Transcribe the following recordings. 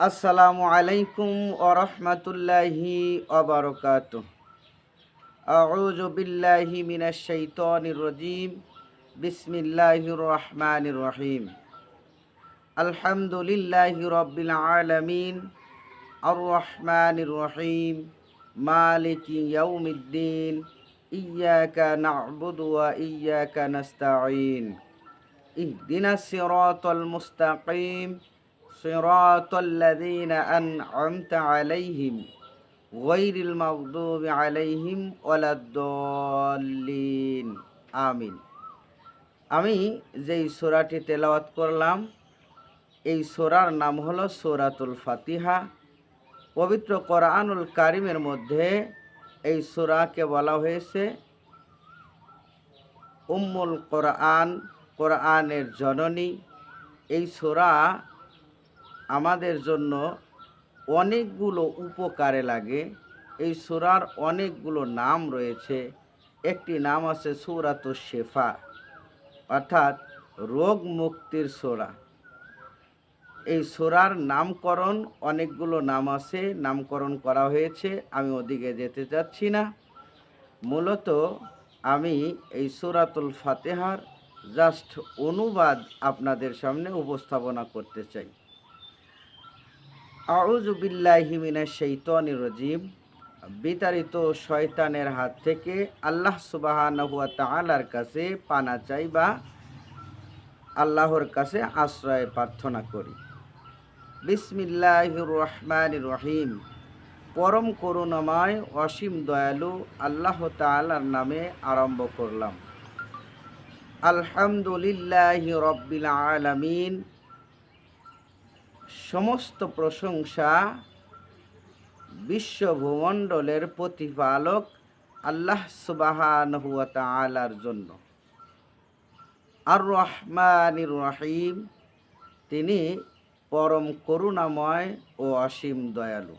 আসসালামু আলাইকুম ওরহমতুল্লাহি ওবরকাত আউযু বিল্লাহি মিনাশ শাইতানির রাজিম। বিসমিল্লাহির রহমানির রহিম। আলহামদুলিল্লাহি রাব্বিল আলামিন। আর রহমানির রহিম। মালিকি ইয়াউমিদ্দিন। ইয়াকা না'বুদু ওয়া ইয়াকা নাস্তাঈন। ইহদিনাস সিরাতাল মুস্তাকিম। صراط الذين أنعمت عليهم غير المغضوب عليهم ولا الضالين আমিন আমি যেই সোরাটি তেলাওয়াত করলাম এই সোরার নাম হলো সোরাতুল ফাতিহা পবিত্র কোরআনুল কারিমের মধ্যে এই সোরাকে বলা হয়েছে উম্মুল কোরআন কোরআনের জননী এই সোরা আমাদের জন্য অনেকগুলো উপকারে লাগে। এই সুরার অনেকগুলো নাম রয়েছে। একটি নাম আছে সুরাত শেফা, অর্থাৎ রোগ মুক্তির সোরা। এই সোরার নামকরণ, অনেকগুলো নাম আছে, নামকরণ করা হয়েছে। আমি ওদিকে যেতে চাচ্ছি না। মূলত আমি এই সুরাতুল ফাতেহার জাস্ট অনুবাদ আপনাদের সামনে উপস্থাপনা করতে চাই। আউজুবিল্লাহি মিনাশ শাইতানির রাজিম। বিতাড়িত শয়তানের হাত থেকে আল্লাহ সুবহানাহু ওয়া তাআলার কাছে পানা চাই বা আল্লাহর কাছে আশ্রয় প্রার্থনা করি। বিসমিল্লাহির রহমানির রহিম। পরম করুণাময়, অসীম দয়ালু আল্লাহ তাআলার নামে আরম্ভ করলাম। আলহামদুলিল্লাহি রব্বিল আলামিন। সমস্ত প্রশংসা বিশ্বভূমণ্ডলের প্রতিপালক আল্লাহ সুবাহানহুয়া তালার জন্য। আর রহমানির রহিম, তিনি পরম করুণাময় ও অসীম দয়ালু।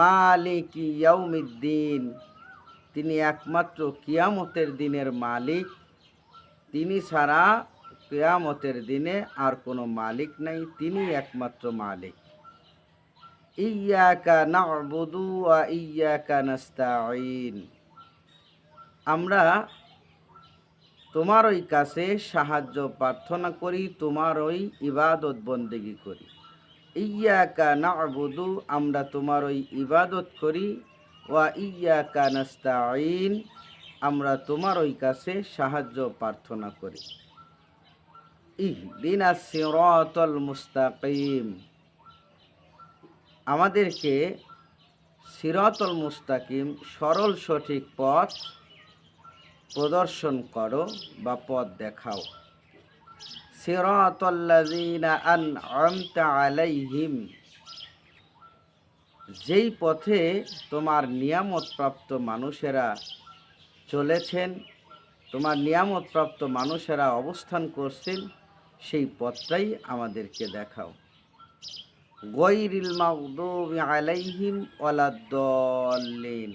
মালিক ইয়াউমিদ্দিন, তিনি একমাত্র কিয়ামতের দিনের মালিক। তিনি ছাড়া কেয়ামতের দিনে আর কোনো মালিক নাই তিনি একমাত্র মালিক। ইয়াকা না'বুদু ওয়া ইয়াকা নাস্তাঈন। আমরা তোমার ওই কাছে সাহায্য, প্রার্থনা করি তোমার ওই ইবাদত বন্দেগি করি। ইয়াকা না'বুদু, আমরা তোমার ওই ইবাদত করি। ওয়া ইয়াকা নাস্তাঈন, আমরা তোমার ওই কাছে সাহায্য, প্রার্থনা করি। ইহদিনা সিরাতাল মুস্তাকিম। আমাদেরকে সিরাতুল মুস্তাকিম সরল সঠিক পথ প্রদর্শন করো বা পথ দেখাও। সিরাতাল্লাযীনা আন'আমতা আলাইহিম। যেই পথে তোমার নিয়ামতপ্রাপ্ত মানুষেরা চলেছেন, তোমার নিয়ামতপ্রাপ্ত মানুষেরা অবস্থান করছেন সেই পথটাই আমাদেরকে দেখাও। গৈরিল মাগদুবি আলাইহিম ওয়ালাদ্দল্লিন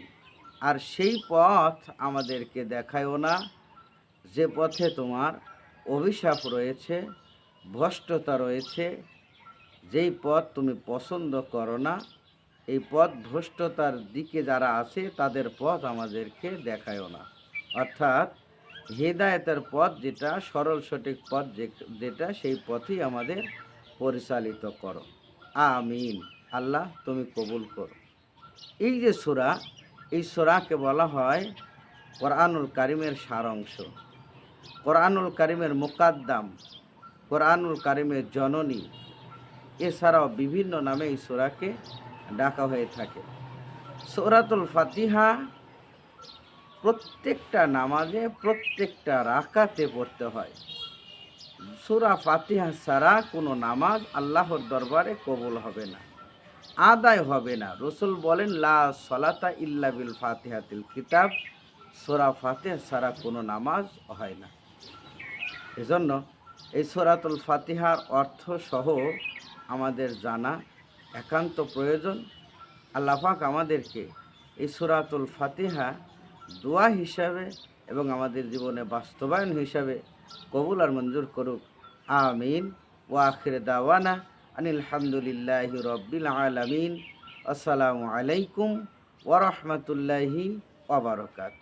আর সেই পথ আমাদেরকে দেখায়ও না, যে পথে তোমার অভিশাপ রয়েছে, ভ্রষ্টতা রয়েছে, যেই পথ তুমি পছন্দ করো না, এই পথ ভ্রষ্টতার দিকে যারা আছে তাদের পথ আমাদেরকে দেখায়ও না। অর্থাৎ হেদায়তের পথ যেটা, সরল সঠিক পথ যেটা, সেই পথই আমাদের পরিচালিত করো। আমিন। আল্লাহ, তুমি কবুল করো। এই যে সুরা, এই সুরাকে বলা হয় কোরআনুল কারিমের সারাংশ। কোরআনুল কারিমের মোকাদ্দাম, কোরআনুল কারিমের জননী, এছাড়াও বিভিন্ন নামে এই সুরাকে ডাকা হয়ে থাকে। সৌরাতুল ফাতিহা প্রত্যেকটা নামাজে, প্রত্যেকটা রাকাতে পড়তে হয়। সুরা ফাতিহা ছাড়া কোনো নামাজ আল্লাহর দরবারে কবুল হবে না, আদায় হবে না। রসুল বলেন, লা সলাতা ইল্লা বিল ফাতিহাতিল কিতাব। সোরা ফাতিহা ছাড়া কোনো নামাজ হয় না। এজন্য এই সোরাতুল ফাতিহার অর্থ সহ আমাদের জানা একান্ত প্রয়োজন। আল্লাহাক আমাদেরকে এই সুরাতুল ফাতিহা দোয়া হিসাবে এবং আমাদের জীবনে বাস্তবায়ন হিসাবে কবুল আর মঞ্জুর করুক। আমিন। ও আখের দাওয়ানা আনিলহামদুলিল্লাহ রব্বিল আলমিন। আসসালামু আলাইকুম ওরহমতুল্লাহি ওবরকাত